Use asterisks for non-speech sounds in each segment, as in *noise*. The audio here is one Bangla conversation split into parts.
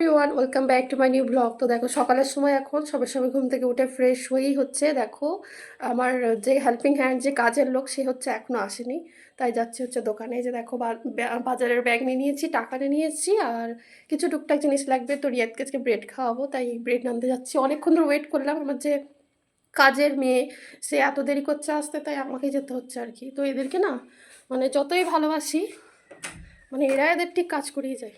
Everyone welcome back to my new blog তো দেখো, সকালের সময় এখন সবার সময় ঘুম থেকে উঠে ফ্রেশ হয়েই হচ্ছে। দেখো, আমার যে হেল্পিং হ্যান্ড যে কাজের লোক, সে হচ্ছে এখনও আসেনি। তাই যাচ্ছি হচ্ছে দোকানে। যে দেখো বাজারের ব্যাগ নিয়ে নিয়েছি, টাকা নিয়ে নিয়েছি, আর কিছু টুকটাক জিনিস লাগবে। তো রিয়াদকে আজকে ব্রেড খাওয়াবো, তাই ব্রেড আনতে যাচ্ছি। অনেকক্ষণ ধরে ওয়েট করলাম, আমার যে কাজের মেয়ে, সে এত দেরি করছে আসতে, তাই আমাকে যেতে হচ্ছে আর কি। তো এদেরকে না মানে যতই ভালোবাসি মানে এরা এদের ঠিক কাজ করিয়ে যায়।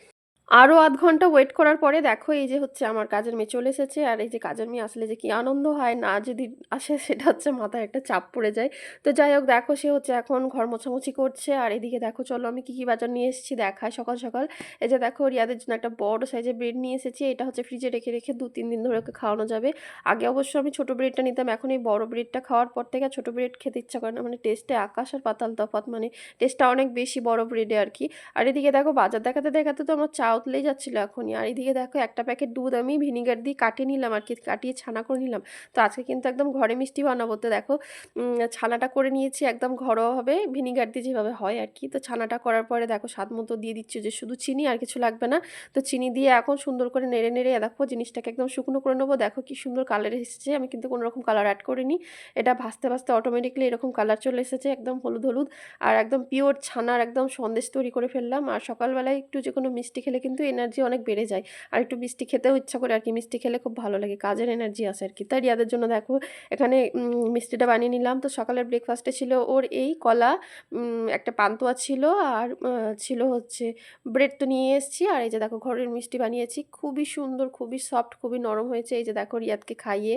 আরও আধ ঘণ্টা ওয়েট করার পরে দেখো এই যে হচ্ছে আমার কাজের মেয়ে চলে এসেছে আর এই যে কাজের মেয়ে আসলে যে কি আনন্দ হয় না যদি আসে *laughs* সেটা হচ্ছে মাথায় একটা চাপ পড়ে যায়। তো যাই হোক দেখো সে হচ্ছে এখন ঘর মোছামুছি করছে আর এদিকে দেখো চলো আমি কী কী বাজার নিয়ে এসেছি দেখায় সকাল সকাল। এই যে দেখো রিয়াদের জন্য একটা বড় সাইজের ব্রেড নিয়ে এসেছি, এটা হচ্ছে ফ্রিজে রেখে রেখে দু তিন দিন ধরে ওকে খাওয়ানো যাবে। আগে অবশ্য আমি ছোটো ব্রেডটা নিতাম, এখন এই বড় ব্রেডটা খাওয়ার পর থেকে ছোটো ব্রেড খেতে ইচ্ছা করে না মানে টেস্টে আকাশ আর পাতাল তফাৎ মানে টেস্টটা অনেক বেশি বড় ব্রেডে আর কি। আর এদিকে দেখো বাজার দেখাতে দেখাতে তো আমার চা উতলেই যাচ্ছিল এখনই। আর এদিকে দেখো, একটা প্যাকেট দুধ আমি ভিনিগার দিয়ে কাটিয়ে নিলাম আর কি, কাটিয়ে ছানা করে নিলাম। তো আজকে কিন্তু একদম ঘরে মিষ্টি বানাবো। তো দেখো ছানাটা করে নিয়েছি, একদম ঘরোয়াভাবে ভিনিগার দিয়ে যেভাবে হয় আর কি। তো ছানাটা করার পরে দেখো, স্বাদ মতো দিয়ে দিচ্ছি যে শুধু চিনি আর কিছু লাগবে না। তো চিনি দিয়ে এখন সুন্দর করে নেড়ে নেড়ে দেখো, জিনিসটাকে একদম শুকনো করে নেব। দেখো কি সুন্দর কালার এসেছে। আমি কিন্তু কোনো রকম কালার অ্যাড করিনি। এটা ভাজতে ভাজতে অটোমেটিকলি এরকম কালার চলে এসেছে, একদম হলুদ হলুদ। আর একদম পিওর ছানার একদম সন্দেশ তৈরি করে ফেললাম। আর সকালবেলায় একটু যে কোনো মিষ্টি খেলে কিন্তু এনার্জি অনেক বেড়ে যায়। আর একটু মিষ্টি খেতেও ইচ্ছা করে আর কি, মিষ্টি খেলে খুব ভালো লাগে, কাজের এনার্জি আসে আর কি। তাই রিয়াদের জন্য দেখো, এখানে মিষ্টিটা বানিয়ে নিলাম। তো সকালের ব্রেকফাস্টে ছিল ওর এই কলা একটা পান্তুয়া ছিল আর ছিল হচ্ছে ব্রেড তো নিয়ে এসেছি। আর এই যে দেখো, ঘরের মিষ্টি বানিয়েছি। খুবই সুন্দর, খুবই সফট খুবই নরম হয়েছে এই যে দেখো রিয়াদকে খাইয়ে।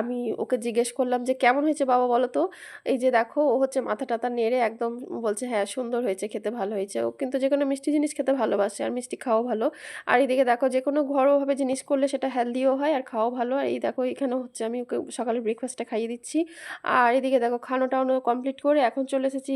আমি ওকে জিজ্ঞেস করলাম যে, কেমন হয়েছে বাবা বলো তো? এই যে দেখো, ও হচ্ছে মাথা টাথা নেড়ে একদম বলছে হ্যাঁ সুন্দর হয়েছে, খেতে ভালো হয়েছে। ও কিন্তু যে কোনো মিষ্টি জিনিস খেতে ভালোবাসে। আর মিষ্টি খাওয়া ভালো। আর এদিকে দেখো যে কোনো ঘরোয়াভাবে জিনিস করলে সেটা হেলদিও হয় আর খাওয়াও ভালো। আর এই দেখো এখানে হচ্ছে আমি ওকে সকালে ব্রেকফাস্টটা খাইয়ে দিচ্ছি। আর এদিকে দেখো খানো টানো কমপ্লিট করে এখন চলে এসেছি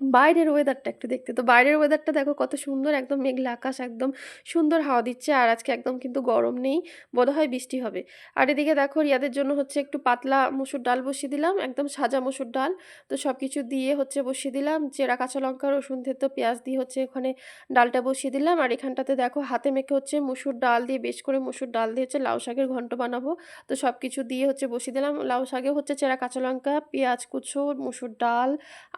বাইরের ওয়েদারটা একটু দেখতে। তো বাইরের ওয়েদারটা দেখো কত সুন্দর, একদম মেঘলা আকাশ, একদম সুন্দর হাওয়া দিচ্ছে। আর আজকে একদম কিন্তু গরম নেই বোধ হয় বৃষ্টি হবে। আর এদিকে দেখো রিয়াদের জন্য হচ্ছে একটু পাতলা মুসুর ডাল বসিয়ে দিলাম, একদম সাজা মুসুর ডাল। তো সব কিছু দিয়ে হচ্ছে বসিয়ে দিলাম, চেরা কাঁচা লঙ্কা, রসুন থেতো, পেঁয়াজ দিয়ে হচ্ছে ওখানে ডালটা বসিয়ে দিলাম। আর এখানটাতে দেখো হাতে মেখে হচ্ছে মুসুর ডাল দিয়ে, বেশ করে মুসুর ডাল দিয়ে হচ্ছে লাউ শাকের ঘন্ট বানাবো। তো সব কিছু দিয়ে হচ্ছে বসিয়ে দিলাম। লাউ শাকে হচ্ছে চেরা কাঁচা লঙ্কা, পেঁয়াজ, কুচো, মুসুর ডাল,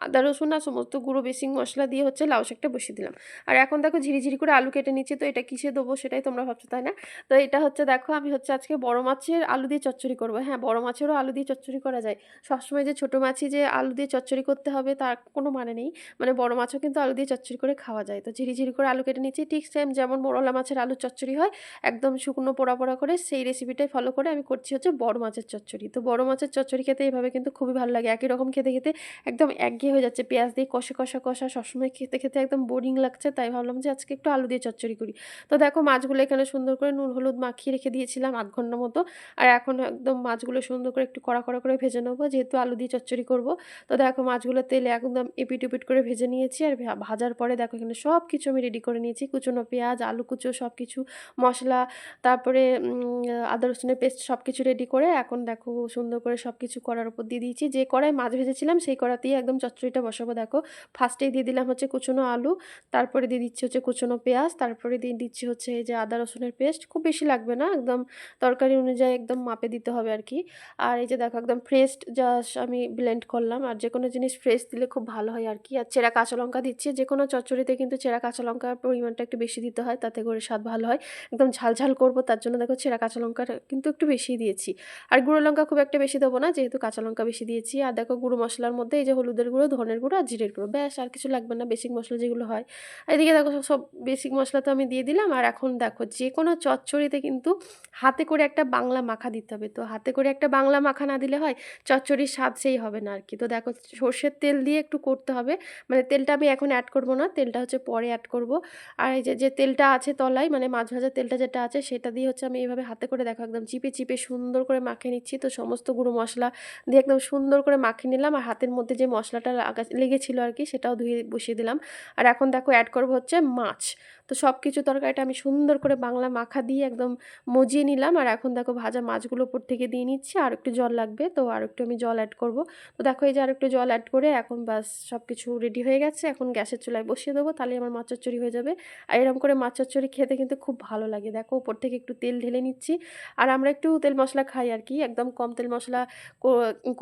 আদা, রসুন, আর সমস্ত গুঁড়ো বেসিং মশলা দিয়ে হচ্ছে লাউ শাকটা বসিয়ে দিলাম। আর এখন দেখো ঝিরিঝিরি করে আলু কেটে নিচ্ছি, তো এটা কিসে দেবো সেটাই তোমরা ভাবছ, তাই না? তো এটা হচ্ছে দেখো আমি হচ্ছে আজকে বড় মাছের আলু দিয়ে চচ্চড়ি করব। হ্যাঁ বড় মাছেরও আলু দিয়ে চচ্চড়ি করা যায়। সবসময় যে ছোটো মাছই যে আলু দিয়ে চচ্চড়ি করতে হবে তার কোনো মানে নেই। মানে বড় মাছও কিন্তু আলু দিয়ে চচ্চড়ি করে খাওয়া যায়। তো ঝিরিঝিরি করে আলু কেটে নিচ্ছি, ঠিক সেম যেমন মোরলা মাছের আলু চচ্চড়ি হয়, একদম শুকনো পোড়া পোড়া করে সেই রেসিপিটাই ফলো করে আমি করছি হচ্ছে বড় মাছের চচ্চড়ি। তো বড় মাছের চচ্চড়ি খেতে এভাবে কিন্তু খুবই ভালো লাগে। একই রকম খেতে খেতে একদম একঘেয়ে হয়ে যাচ্ছে। পেঁয়াজ দিয়ে কষা কষা কষা সবসময় খেতে খেতে একদম বোরিং লাগছে, তাই ভাবলাম যে আজকে একটু আলু দিয়ে চচ্চড়ি করি। তো দেখো মাছগুলো এখানে সুন্দর করে নুন, হলুদ মাখিয়ে রেখে দিয়েছিলাম আধ ঘণ্টা মতো। আর এখন একদম মাছগুলো সুন্দর করে একটু কড়া কড়া করে ভেজে নেব, যেহেতু আলু দিয়ে চচ্চড়ি করব। তো দেখো মাছগুলো তেলে একদম এপিট উপিট করে ভেজে নিয়েছি, আর ভাজার পরে দেখো এখানে সব কিছু আমি রেডি করে নিয়েছি। কুচনো পেঁয়াজ, আলু কুচো সব কিছু মশলা, তারপরে আদা, রসুনের পেস্ট সব কিছু রেডি করে এখন দেখো সুন্দর করে সব কিছু করার উপর দিয়ে দিয়েছি। যে কড়াই মাছ ভেজেছিলাম, সেই কড়াতেই একদম চচ্চড়িটা বসাবো, দেখো। ফার্স্টেই দিয়ে দিলাম হচ্ছে কুচনো আলু, তারপরে দিয়ে দিচ্ছি হচ্ছে কুচনো পেঁয়াজ, তারপরে দিয়ে দিচ্ছি হচ্ছে এই যে আদা রসুনের পেস্ট। খুব বেশি লাগবে না, একদম তরকারি অনুযায়ী একদম মাপে দিতে হবে আর কি। আর এই যে দেখো একদম ফ্রেশ জাস্ট আমি ব্লেন্ড করলাম। আর যে কোনো জিনিস ফ্রেশ দিলে খুব ভালো হয় আর কি। আর চেরা কাঁচা লঙ্কা দিচ্ছি যে কোনো চচ্চড়িতে কিন্তু চেরা কাঁচা লঙ্কার পরিমাণটা একটু বেশি দিতে হয়, তাতে করে স্বাদ ভালো হয়। একদম ঝাল ঝাল করব, তার জন্য দেখো চেরা কাঁচা লঙ্কাটা কিন্তু একটু বেশি দিয়েছি। আর গুঁড়ো লঙ্কা খুব একটা বেশি দেবো না, যেহেতু কাঁচা লঙ্কা বেশি দিয়েছি। আর দেখো গুঁড়ো মশলার মধ্যে এই যে হলুদের গুঁড়ো, ধনের গুঁড়ো আর জিরের গুঁড়ো ব্যাস, আর কিছু লাগবে না বেসিক মশলা যেগুলো হয়। এদিকে দেখো, সব- বেসিক মশলা তো আমি দিয়ে দিলাম। আর এখন দেখো, যে কোনো চচ্চড়িতে কিন্তু হাতে করে একটা বাংলা মাখা দিতে হবে। তো হাতে করে একটা বাংলা মাখা না দিলে হয়, চচ্চড়ির স্বাদ সেই হবে না আর কি তো দেখো, সর্ষের তেল দিয়ে একটু করতে হবে। মানে তেলটা আমি এখন অ্যাড করব না, তেলটা হচ্ছে পরে অ্যাড করব। আর এই যে যে তেলটা আছে তলায় মানে মাছ ভাজার তেলটা যেটা আছে, সেটা দিয়ে হচ্ছে আমি এইভাবে হাতে করে দেখো, একদম চিপে চিপে সুন্দর করে মাখিয়ে নিচ্ছি। তো সমস্ত গুঁড়ো মশলা দিয়ে একদম সুন্দর করে মাখিয়ে নিলাম। আর হাতের মধ্যে যে মশলাটা লাগা, লেগেছিলো আর কি সেটাও ধুয়ে বসিয়ে দিলাম। আর এখন দেখো অ্যাড করব হচ্ছে মাছ। তো সব কিছু তরকারিটা আমি সুন্দর করে বাংলা মাখা দিয়ে একদম মজিয়ে নিলাম। আর এখন দেখো ভাজা মাছগুলো উপর থেকে দিয়ে নিচ্ছি। আর একটু জল লাগবে, তো আর একটু আমি জল অ্যাড করব। তো দেখো এই যে আর একটু জল অ্যাড করে এখন বাস সব কিছু রেডি হয়ে গেছে। এখন গ্যাসের চুলায় বসিয়ে দেবো তাহলে আমার মাছ চচ্চড়ি হয়ে যাবে। আর এরকম করে মাছ চচ্চড়ি খেতে কিন্তু খুব ভালো লাগে। দেখো উপর থেকে একটু তেল ঢেলে নিচ্ছি। আর আমরা একটু তেল মশলা খাই আর কি। একদম কম তেল মশলা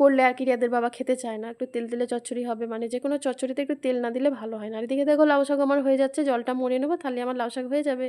করলে আর কি রিয়াদের বাবা খেতে চায় না। একটু তেল দিলে চচ্চড়ি হবে। মানে যে কোনো চচ্চড়িতে একটু তেল না দিলে ভালো হয় না। আর এদিকে দেখো লাউ শাক আমার হয়ে যাচ্ছে, জলটা মরে নেব তাহলে আমার লাউ শাক হয়ে যাবে।